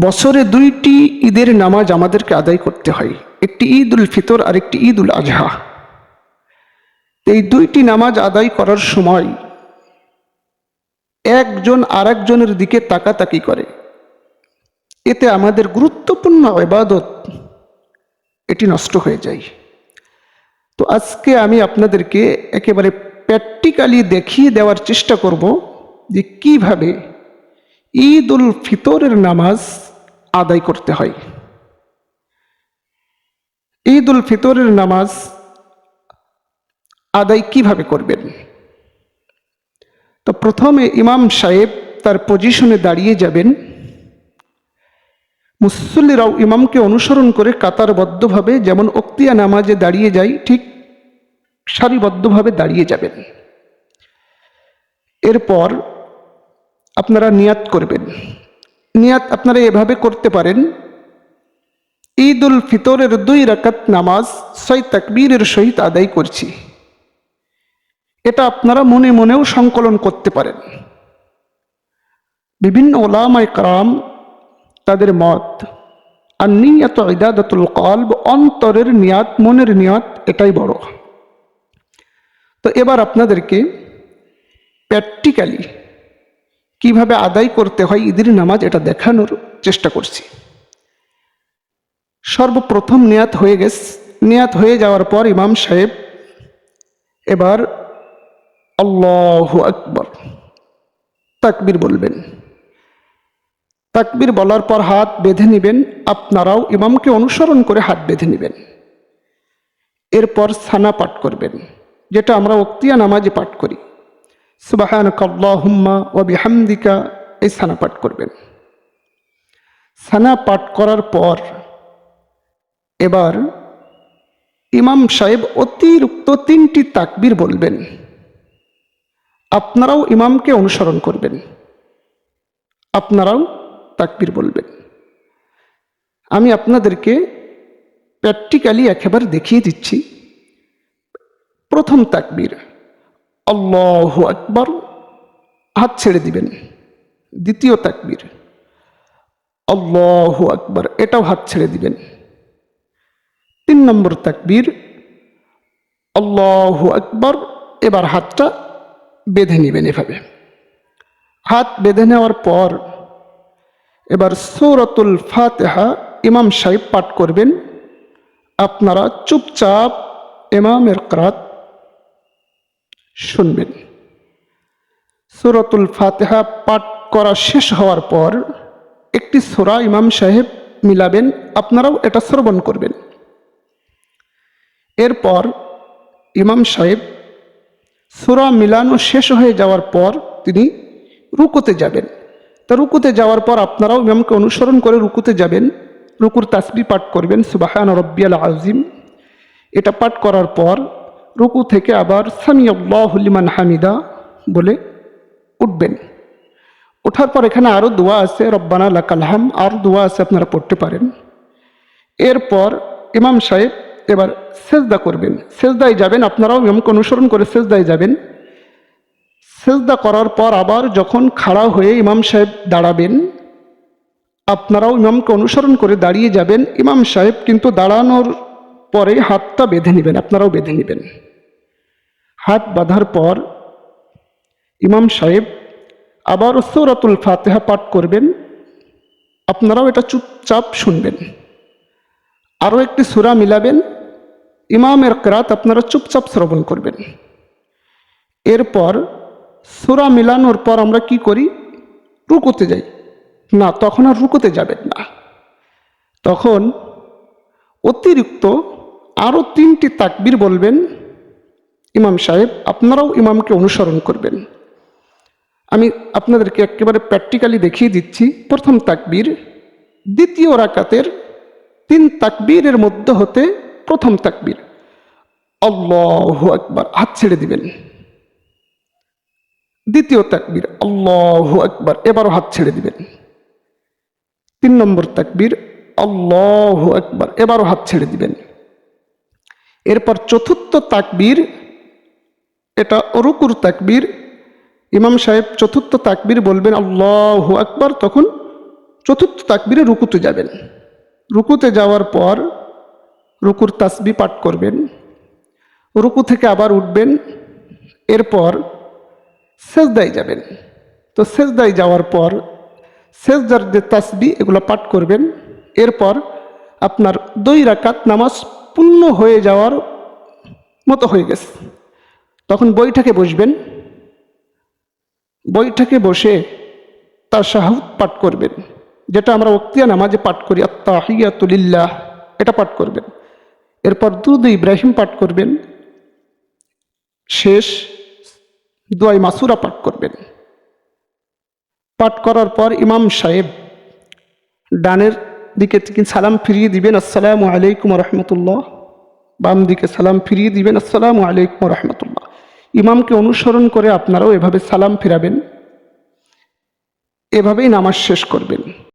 বছরে দুইটি ঈদের নামাজ আমাদেরকে আদায় করতে হয়। একটি ঈদ উল ফিতর আর একটি ঈদ উল আজহা এই দুইটি নামাজ আদায় করার সময় একজন আরেকজনের দিকে তাকাতাকি করে। এতে আমাদের গুরুত্বপূর্ণ ইবাদত এটি নষ্ট হয়ে যায়। তো আজকে আমি আপনাদেরকে একেবারে প্র্যাকটিক্যালি দেখিয়ে দেওয়ার চেষ্টা করব যে কীভাবে ঈদ উল ফিতরের নামাজ আদায় করতে হয়। ঈদ উল ফিতরের নামাজ আদায় কীভাবে করবেন? তো প্রথমে ইমাম সাহেব তার পজিশনে দাঁড়িয়ে যাবেন। মুসল্লিরাও ইমামকে অনুসরণ করে কাতারবদ্ধভাবে যেমন অক্তিয়া নামাজে দাঁড়িয়ে যায়, ঠিক সারিবদ্ধভাবে দাঁড়িয়ে যাবেন। এরপর আপনারা নিয়াত করবেন। নিয়াত আপনারা এভাবে করতে পারেন। ঈদ উল ফিতরের দুই রাকাত নামাজ, ছয় তাকবীরের সহিত আদায় করছি। এটা আপনারা মনে মনেও সংকলন করতে পারেন। বিভিন্ন ওলামায় কারাম তাদের মত আর নিয়ত ইদাদতুল কলব, অন্তরের নিয়াত, মনের নিয়াত এটাই বড়। তো এবার আপনাদেরকে প্র্যাকটিক্যালি কীভাবে আদায় করতে হয় ঈদের নামাজ এটা দেখানোর চেষ্টা করছি। সর্বপ্রথম নিয়াত হয়ে গেছে। নিয়াত হয়ে যাওয়ার পর ইমাম সাহেব এবার আল্লাহ আকবর, তাকবির বলবেন। তাকবির বলার পর হাত বেঁধে নেবেন, আপনারাও ইমামকে অনুসরণ করে হাত বেঁধে নেবেন। এরপর সানা পাঠ করবেন, যেটা আমরা অক্তিয়া নামাজে পাঠ করি। সুবাহান কাল্লাহুম্মা ও বিহামদিকা এই সানা পাঠ করবেন। সানা পাঠ করার পর এবার ইমাম সাহেব অতিরিক্ত তিনটি তাকবির বলবেন। আপনারাও ইমামকে অনুসরণ করবেন। আপনারাও তাকবির বলবেন। আমি আপনাদেরকে প্র্যাকটিক্যালি একেবারে দেখিয়ে দিচ্ছি। প্রথম তাকবির। আল্লাহ আকবর, হাত ছেড়ে দিবেন। দ্বিতীয় তাকবির, আল্লাহ আকবর, এটাও হাত ছেড়ে দিবেন। তিন নম্বর তাকবির, আল্লাহ আকবর, এবার হাতটা বেঁধে নেবেন এভাবে। হাত বেঁধে নেওয়ার পর, এবার সৌরতুল ফাতেহা ইমাম সাহেব পাঠ করবেন। আপনারা চুপচাপ ইমামের ক্রাত শুনবেন। সুরতুল ফাতেহা পাঠ করা শেষ হওয়ার পর একটি সোরা ইমাম সাহেব মিলাবেন, আপনারাও এটা শ্রবণ করবেন। এরপর ইমাম সাহেব সুরা মিলানো শেষ হয়ে যাওয়ার পর তিনি রুকুতে যাবেন। তা রুকুতে যাওয়ার পর আপনারাও ইমামকে অনুসরণ করে রুকুতে যাবেন, রুকুর তাসবি পাঠ করবেন, সুবাহান রব্বিয়াল আজিম এটা পাঠ করার পর রুকু থেকে আবার সামি আল্লাহলিমান হামিদা বলে উঠবেন। ওঠার পর এখানে আরও দোয়া আছে, রব্বানা লাকালহাম আর দোয়া আছে আপনারা পড়তে পারেন। এরপর ইমাম সাহেব এবার সেজদা করবেন। সেজদায় যাবেন, আপনারাও ইমামকে অনুসরণ করে সেজদায় যাবেন। সেজদা করার পর আবার যখন খাড়া হয়ে ইমাম সাহেব দাঁড়াবেন, আপনারাও ইমামকে অনুসরণ করে দাঁড়িয়ে যাবেন। ইমাম সাহেব কিন্তু দাঁড়ানোর পরে হাতটা বেঁধে নেবেন, আপনারাও বেঁধে নেবেন। হাত বাঁধার পর ইমাম সাহেব আবার সৌরাতুল ফাতেহা পাঠ করবেন। আপনারাও এটা চুপচাপ শুনবেন। আরও একটি সুরা মিলাবেন। ইমামের ক্রাত আপনারা চুপচাপ শ্রবণ করবেন। এরপর সুরা মিলানোর পর আমরা কি করি? রুকুতে যাই। না, তখন আর রুকুতে যাবেন না। তখন অতিরিক্ত আরও তিনটি তাকবির বলবেন। ইমাম সাহেব, আপনারাও ইমামকে অনুসরণ করবেন। আমি আপনাদেরকে একেবারে প্র্যাকটিক্যালি দেখিয়ে দিচ্ছি। প্রথম তাকবীর, দ্বিতীয় রাকাতের তিন তাকবীরের মধ্যে হতে প্রথম তাকবীর। আল্লাহ একবার হাত ছেড়ে দিবেন। দ্বিতীয় তাকবীর, আল্লাহ একবার এবারও হাত ছেড়ে দিবেন। তিন নম্বর তাকবীর, আল্লাহ একবার এবারও হাত ছেড়ে দিবেন। এরপর চতুর্থ তাকবীর এটা রুকুর তাকবীর। ইমাম সাহেব চতুর্থ তাকবীর বলবেন, আল্লাহ আকবার তখন চতুর্থ তাকবিরে রুকুতে যাবেন। রুকুতে যাওয়ার পর রুকুর তাসবি পাঠ করবেন। রুকু থেকে আবার উঠবেন। এরপর সেজদায় যাবেন। তো সেজদায় যাওয়ার পর সেজদার যে তাসবি, এগুলো পাঠ করবেন। এরপর আপনার দুই রাকাত নামাজ পূর্ণ হয়ে যাওয়ার মতো হয়ে গেছে। তখন বইটাকে বসবেন। বইটাকে বসে তার শাহুদ পাঠ করবেন। যেটা আমরা অক্তিয়া নামাজে পাঠ করি আত্মাহিয়াতুলিল্লাহ এটা পাঠ করবেন। এরপর দুরুদ ইব্রাহিম পাঠ করবেন। শেষ দোয়াই মাসুরা পাঠ করবেন। পাঠ করার পর ইমাম সাহেব ডানের দিকে সালাম ফিরিয়ে দিবেন, আসসালামু আলাইকুম রহমতুল্লাহ, বাম দিকে সালাম ফিরিয়ে দিবেন, আসসালামু আলাইকুম রহমতুল্লাহ। ইমামকে অনুসরণ করে আপনারাও এভাবে সালাম ফেরাবেন। এভাবেই নামাজ শেষ করবেন।